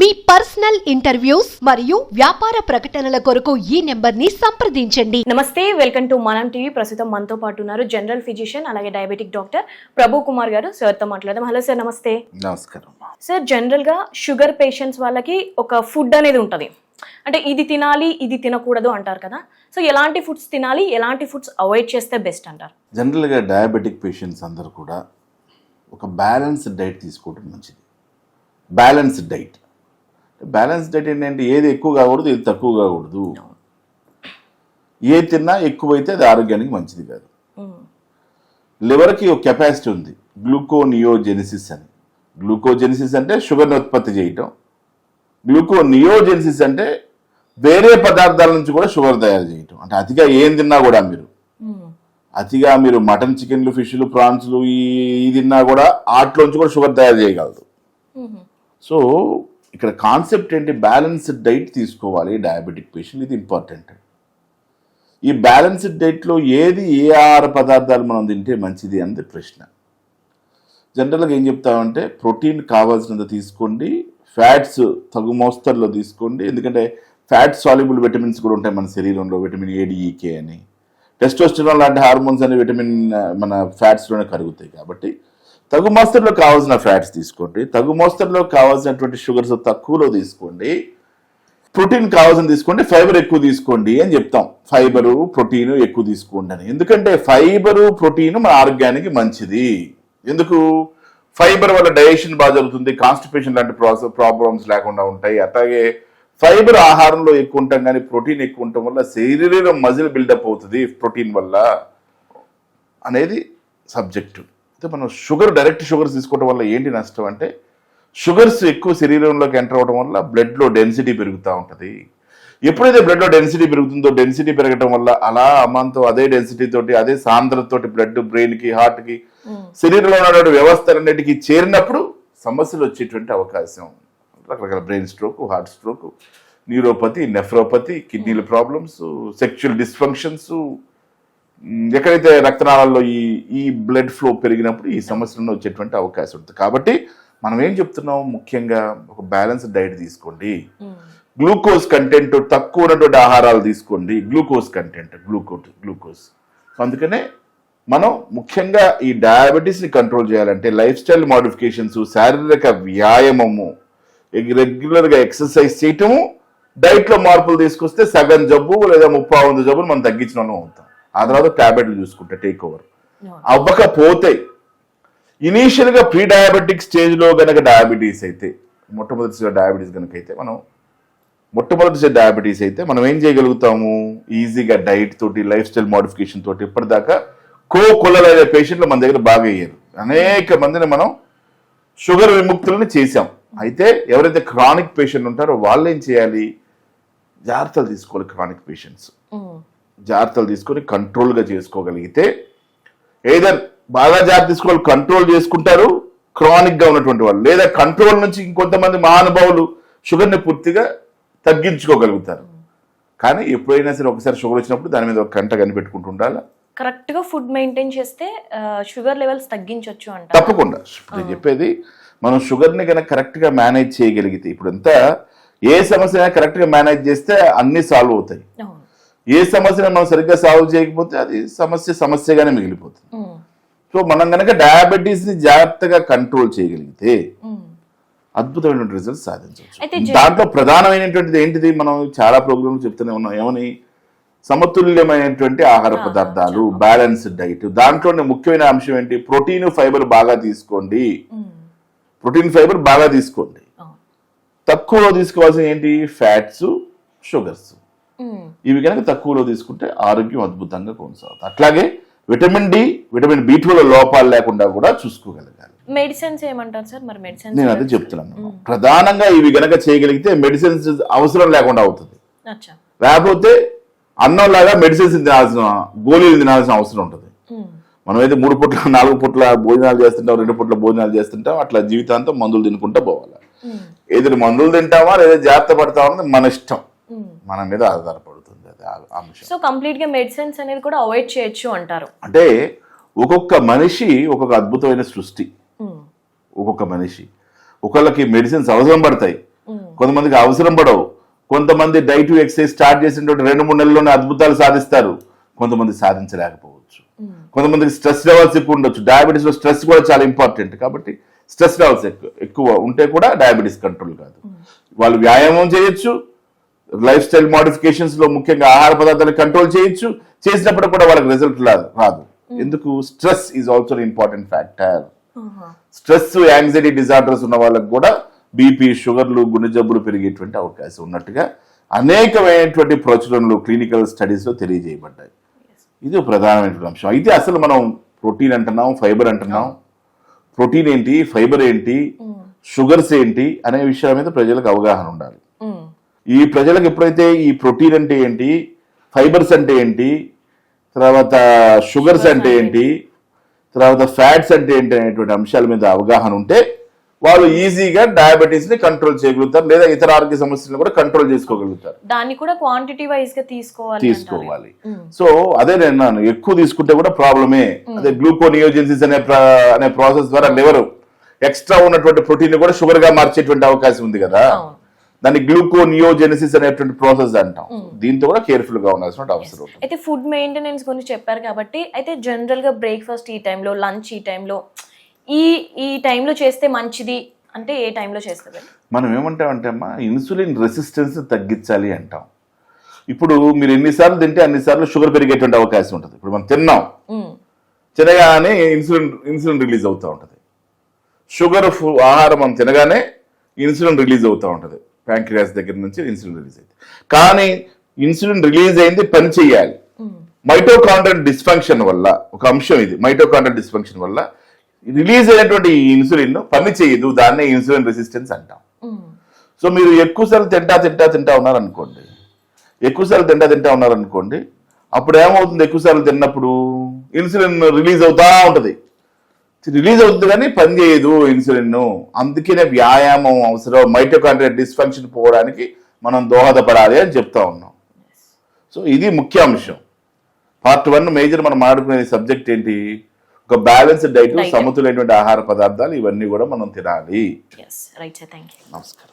మీ personal interviews మరియు వ్యాపార ప్రకటనల కొరకు ఈ నెంబర్ని సంప్రదించండి. నమస్తే వెల్కమ్ టు మనం టీవీ. ప్రస్తుతం మనతో పాటు ఉన్నారు జనరల్ ఫిజిషియన్ అలాగే డయాబెటిక్ డాక్టర్ ప్రభు కుమార్ గారు. సార్తో మాట్లాడదాం. హలో సార్ నమస్తే. నమస్కారం. సార్ జనరల్గా షుగర్ పేషెంట్స్ వాళ్ళకి ఒక ఫుడ్ అనేది ఉంటుంది. అంటే ఇది తినాలి ఇది తినకూడదు అంటారు కదా. సో ఎలాంటి ఫుడ్స్ తినాలి ఎలాంటి ఫుడ్స్ అవాయిడ్ చేస్తే బెస్ట్ అంటారు? జనరల్గా డయాబెటిక్ పేషెంట్స్ అందరూ కూడా ఒక బ్యాలెన్స్డ్ డైట్ తీసుకోవడం మంచిది. బ్యాలెన్స్డ్ డైట్ బ్యాలెన్స్డ్ డైట్ ఏంటంటే ఏది ఎక్కువ కాకూడదు ఏది తక్కువ కాకూడదు. ఏది తిన్నా ఎక్కువైతే అది ఆరోగ్యానికి మంచిది కాదు. లివర్కి ఒక కెపాసిటీ ఉంది. గ్లూకోనియోజెనిసిస్ అని. గ్లూకోజెనిసిస్ అంటే షుగర్ని ఉత్పత్తి చేయటం. గ్లూకోనియోజెనిసిస్ అంటే వేరే పదార్థాల నుంచి కూడా షుగర్ తయారు చేయటం. అంటే అతిగా ఏం తిన్నా కూడా మీరు. అతిగా మీరు మటన్ చికెన్లు ఫిష్లు ప్రాన్స్లు ఈ ఈ తిన్నా కూడా వాటిలోంచి కూడా షుగర్ తయారు చేయగలదు సో ఇక్కడ కాన్సెప్ట్ ఏంటి? బ్యాలెన్స్డ్ డైట్ తీసుకోవాలి. డయాబెటిక్ పేషెంట్ ఇది ఇంపార్టెంట్ ఈ బ్యాలెన్స్డ్ డైట్లో ఏది ఏ ఆహార పదార్థాలు మనం తింటే మంచిది అన్నది ప్రశ్న. జనరల్గా ఏం చెప్తామంటే ప్రోటీన్ కావాల్సినంత తీసుకోండి. ఫ్యాట్స్ తగు మోస్తరులో తీసుకోండి. ఎందుకంటే ఫ్యాట్ సాల్యుబుల్ విటమిన్స్ కూడా ఉంటాయి మన శరీరంలో vitamin A D E K e, అని. టెస్టోస్టిరాన్ లాంటి హార్మోన్స్ అనే విటమిన్ మన ఫ్యాట్స్లోనే కరుగుతాయి కాబట్టి తగు మోస్తరులో కావాల్సిన ఫ్యాట్స్ తీసుకోండి. తగు మోస్తరులో కావాల్సినటువంటి షుగర్స్ తక్కువలో తీసుకోండి. ప్రోటీన్ కావాల్సిన తీసుకోండి. ఫైబర్ ఎక్కువ తీసుకోండి అని చెప్తాం. ఫైబరు ప్రోటీన్ ఎక్కువ తీసుకోండి అని. ఎందుకంటే ఫైబరు ప్రోటీన్ మన ఆరోగ్యానికి మంచిది. ఎందుకు? ఫైబర్ వల్ల డైజెషన్ బాగా జరుగుతుంది. కాన్స్టిపేషన్ లాంటి ప్రాసెస్ ప్రాబ్లమ్స్ లేకుండా ఉంటాయి. అట్లాగే ఫైబర్ ఆహారంలో ఎక్కువ ఉంటాం కానీ ప్రోటీన్ ఎక్కువ ఉండటం వల్ల శరీరం మజిల్ బిల్డప్ అవుతుంది ప్రోటీన్ వల్ల అనేది సబ్జెక్టు. అయితే మనం షుగర్ డైరెక్ట్ షుగర్స్ తీసుకోవడం వల్ల ఏంటి నష్టం అంటే షుగర్స్ ఎక్కువ శరీరంలోకి ఎంటర్ అవ్వడం వల్ల బ్లడ్లో డెన్సిటీ పెరుగుతూ ఉంటుంది. ఎప్పుడైతే బ్లడ్లో డెన్సిటీ పెరుగుతుందో డెన్సిటీ పెరగడం వల్ల అలా అమాంతో అదే డెన్సిటీ తోటి అదే సాంద్రతతోటి బ్లడ్ బ్రెయిన్కి హార్ట్కి శరీరంలో ఉన్నటువంటి వ్యవస్థలన్నిటికీ చేరినప్పుడు సమస్యలు వచ్చేటువంటి అవకాశం. రకరకాల brain stroke heart stroke neuropathy nephropathy కిడ్నీల problems sexual dysfunctions ఎక్కడైతే రక్తనాళాల్లో ఈ ఈ బ్లడ్ ఫ్లో పెరిగినప్పుడు ఈ సమస్యలను వచ్చేటువంటి అవకాశం ఉంటుంది. కాబట్టి మనం ఏం చెప్తున్నాం? ముఖ్యంగా ఒక బ్యాలెన్స్డ్ డైట్ తీసుకోండి. గ్లూకోజ్ కంటెంట్ తక్కువ ఉన్నటువంటి ఆహారాలు తీసుకోండి. గ్లూకోజ్ కంటెంట్ గ్లూకోజ్ గ్లూకోజ్ అందుకనే మనం ముఖ్యంగా ఈ డయాబెటీస్ని కంట్రోల్ చేయాలంటే లైఫ్ స్టైల్ మోడిఫికేషన్స్ శారీరక వ్యాయామము రెగ్యులర్గా ఎక్సర్సైజ్ చేయటము డైట్లో మార్పులు తీసుకొస్తే సగం జబ్బు లేదా ముప్పై వంద జబ్బులు మనం తగ్గించిన వాళ్ళం అవుతాం. ఆ తర్వాత టాబ్లెట్లు చూసుకుంటే టేక్ ఓవర్ అవ్వకపోతే ఇనీషియల్గా ప్రీ డయాబెటిక్ స్టేజ్లో గనక డయాబెటీస్ అయితే మొట్టమొదటి డయాబెటీస్ గనక అయితే మనం మొట్టమొదటి డయాబెటీస్ అయితే మనం ఏం చేయగలుగుతాము? ఈజీగా డైట్ తోటి లైఫ్ స్టైల్ మోడిఫికేషన్ తోటి ఇప్పటిదాకా కో కొల్లలైన పేషెంట్లు మన దగ్గర బాగా అయ్యారు. అనేక మందిని మనం షుగర్ విముక్తులను చేశాం. అయితే ఎవరైతే క్రానిక్ పేషెంట్ ఉంటారో వాళ్ళు ఏం చేయాలి? జాగ్రత్తలు తీసుకోవాలి క్రానిక్ పేషెంట్స్ జాగ్రత్తలు తీసుకొని కంట్రోల్గా చేసుకోగలిగితే ఏదర్ బాగా జాగ్రత్త తీసుకోవాలి కంట్రోల్ చేసుకుంటారు క్రానిక్గా ఉన్నటువంటి వాళ్ళు. లేదా కంట్రోల్ నుంచి ఇంకొంతమంది మహానుభావులు షుగర్ని పూర్తిగా తగ్గించుకోగలుగుతారు. కానీ ఎప్పుడైనా సరే ఒకసారి షుగర్ వచ్చినప్పుడు దాని మీద ఒక గంట కనిపెట్టుకుంటూ ఉండాలి? కరెక్ట్గా ఫుడ్ మెయింటైన్ చేస్తే షుగర్ లెవెల్స్ తగ్గించవచ్చు అంట తప్పకుండా. ఇప్పుడు నేను చెప్పేది మనం షుగర్ని కనుక కరెక్ట్గా మేనేజ్ చేయగలిగితే ఇప్పుడు అంతా ఏ సమస్య అయినా కరెక్ట్గా మేనేజ్ చేస్తే అన్ని సాల్వ్ అవుతాయి. ఏ సమస్యను మనం సరిగ్గా సాల్వ్ చేయకపోతే అది సమస్య సమస్యగానే మిగిలిపోతుంది. సో మనం కనుక డయాబెటీస్ని జాగ్రత్తగా కంట్రోల్ చేయగలిగితే అద్భుతమైనటువంటి రిజల్ట్స్ సాధించవచ్చు. దాంట్లో ప్రధానమైనటువంటిది ఏంటిది? మనం చాలా ప్రోగ్రామ్ చెప్తూనే ఉన్నాం. ఏమని? సమతుల్యమైనటువంటి ఆహార పదార్థాలు బ్యాలెన్స్డ్ డైట్. దాంట్లోనే ముఖ్యమైన అంశం ఏంటి? ప్రోటీన్ ఫైబర్ బాగా తీసుకోండి. ప్రోటీన్ ఫైబర్ బాగా తీసుకోండి. తక్కువలో తీసుకోవాల్సిన ఏంటి? Fats sugars. ఇవి కనుక తక్కువలో తీసుకుంటే ఆరోగ్యం అద్భుతంగా కొనసాగుతుంది. అట్లాగే విటమిన్ డి విటమిన్ బి టూల లోపాలు లేకుండా కూడా చూసుకోగలగాలి. మెడిసిన్స్ ఏమంటారు సార్? మరి మెడిసిన్స్ నేను అదే చెప్తున్నాను ప్రధానంగా ఇవి గనక చేయగలిగితే మెడిసిన్స్ అవసరం లేకుండా అవుతుంది. లేకపోతే అన్నం లాగా మెడిసిన్స్ తినాల్సిన గోళీలు తినాల్సిన అవసరం ఉంటుంది. ఉమ్, మనమైతే మూడు పుట్ల నాలుగు పుట్ల భోజనాలు చేస్తుంటాం రెండు పుట్ల భోజనాలు చేస్తుంటాం అట్లా జీవితాంతం మందులు తినుకుంటూ పోవాలి. ఉమ్, ఏదో మందులు తింటామా లేదా జాగ్రత్త పడతామా మన ఇష్టం. మన మీద ఆధారపడుతుంది అది ఆ అంశం సో కంప్లీట్గా మెడిసిన్స్ అనేది కూడా అవాయిడ్ చేయొచ్చు అంటారు. అంటే ఒక్కొక్క మనిషి ఒక్కొక్క అద్భుతమైన సృష్టి. ఉమ్, ఒక్కొక్క మనిషి. ఒకళ్ళకి మెడిసిన్స్ అవసరం పడతాయి. ఉమ్, కొంతమందికి అవసరం పడవు. కొంతమంది డైట్ ఎక్సర్సైజ్ స్టార్ట్ చేసినటువంటి రెండు మూడు నెలల్లోనే అద్భుతాలు సాధిస్తారు. కొంతమంది సాధించలేకపోవచ్చు. కొంతమందికి స్ట్రెస్ లెవెల్స్ ఎక్కువ ఉండొచ్చు. డయాబెటీస్లో స్ట్రెస్ కూడా చాలా ఇంపార్టెంట్ కాబట్టి స్ట్రెస్ లెవెల్స్ ఎక్కువ ఎక్కువ ఉంటే కూడా డయాబెటీస్ కంట్రోల్ కాదు. వాళ్ళు వ్యాయామం చేయొచ్చు. లైఫ్ స్టైల్ మోడిఫికేషన్స్లో ముఖ్యంగా ఆహార పదార్థాలు కంట్రోల్ చేయొచ్చు. చేసినప్పుడు కూడా వాళ్ళకి రిజల్ట్ రాదు ఎందుకు? Stress is also important factor stress anxiety disorders ఉన్న వాళ్ళకి కూడా బీపీ షుగర్లు గుండె జబ్బులు పెరిగేటువంటి అవకాశం ఉన్నట్టుగా అనేకమైనటువంటి ప్రచురణలు క్లినికల్ స్టడీస్లో తెలియజేయబడ్డాయి. ఇది ఒక ప్రధానమైనటువంటి అంశం. అయితే అసలు మనం ప్రోటీన్ అంటున్నాం ఫైబర్ అంటున్నాం. ప్రోటీన్ ఏంటి? ఫైబర్ ఏంటి? షుగర్స్ ఏంటి? అనే విషయాల మీద ప్రజలకు అవగాహన ఉండాలి. ఈ ప్రజలకు ఎప్పుడైతే ఈ ప్రోటీన్ అంటే ఏంటి ఫైబర్స్ అంటే ఏంటి తర్వాత షుగర్స్ అంటే ఏంటి తర్వాత ఫ్యాట్స్ అంటే ఏంటి అనేటువంటి అంశాల మీద అవగాహన ఉంటే వాళ్ళు ఈజీగా డయాబెటీస్ని కంట్రోల్ చేయగలుగుతారు లేదా ఇతర ఆరోగ్య సమస్యలను కూడా కంట్రోల్ చేసుకోగలుగుతారు. దాన్ని కూడా క్వాంటిటీ వైజ్గా తీసుకోవాలి. తీసుకోవాలి. సో అదే నేను ఎక్కువ తీసుకుంటే కూడా ప్రాబ్లమే. అదే గ్లూకోనియోజెన్సిస్ అనే అనే ప్రాసెస్ ద్వారా లివర్ ఎక్స్ట్రా ఉన్నటువంటి ప్రోటీన్ కూడా షుగర్గా మార్చేటువంటి అవకాశం ఉంది కదా. దాన్ని గ్లూకోనియోజెనిసిస్ అనేటువంటి ప్రాసెస్ అంటాం. దీంతో కూడా కేర్ఫుల్గా ఉండాల్సిన అవసరం. అయితే ఫుడ్ మెయింటెనెన్స్ గురించి చెప్పారు కాబట్టి అయితే జనరల్గా బ్రేక్ఫాస్ట్ ఈ టైంలో లంచ్ ఈ టైంలో ఈ ఈ టైంలో చేస్తే మంచిది అంటే ఏ టైంలో చేస్తుంది మనం ఏమంటామంటే అమ్మా ఇన్సులిన్ రెసిస్టెన్స్ తగ్గించాలి అంటాం. ఇప్పుడు మీరు ఎన్నిసార్లు తింటే అన్నిసార్లు షుగర్ పెరిగేటువంటి అవకాశం ఉంటుంది. ఇప్పుడు మనం తిన్నాం. తినగానే ఇన్సులిన్ ఇన్సులిన్ రిలీజ్ అవుతూ ఉంటుంది. షుగర్ ఆహారం మనం తినగానే ఇన్సులిన్ రిలీజ్ అవుతూ ఉంటుంది. ప్యాంక్రియాస్ దగ్గర నుంచి ఇన్సులిన్ రిలీజ్ అయింది. కానీ ఇన్సులిన్ రిలీజ్ అయింది పని చేయాలి. మైటోకాండ్రల్ డిస్ఫంక్షన్ వల్ల ఒక అంశం ఇది మైటోకాండ్రల్ డిస్ఫంక్షన్ వల్ల రిలీజ్ అయినటువంటి ఈ ఇన్సులిన్ పని చేయదు దాన్నే ఇన్సులిన్ రెసిస్టెన్స్ అంటాం. సో మీరు ఎక్కువసార్లు తింటా తింటా తింటా ఉన్నారనుకోండి. ఎక్కువసార్లు తింటా తింటా ఉన్నారనుకోండి అప్పుడు ఏమవుతుంది? ఎక్కువసార్లు తిన్నప్పుడు ఇన్సులిన్ రిలీజ్ అవుతా ఉంటది. రిలీజ్ అవుతుంది కానీ పని చేయదు ఇన్సులిన్ అందుకనే వ్యాయామం అవసరం. మైటోకాండ్రియల్ డిస్ఫంక్షన్ పోవడానికి మనం దోహదపడాలి అని చెప్తా ఉన్నాం. సో ఇది ముఖ్య అంశం. పార్ట్ వన్ మేజర్ మనం మాట్లాడుకునే సబ్జెక్ట్ ఏంటి? ఒక బ్యాలెన్స్డ్ డైట్. సమతులైనటువంటి ఆహార పదార్థాలు ఇవన్నీ కూడా మనం తినాలి. నమస్కారం.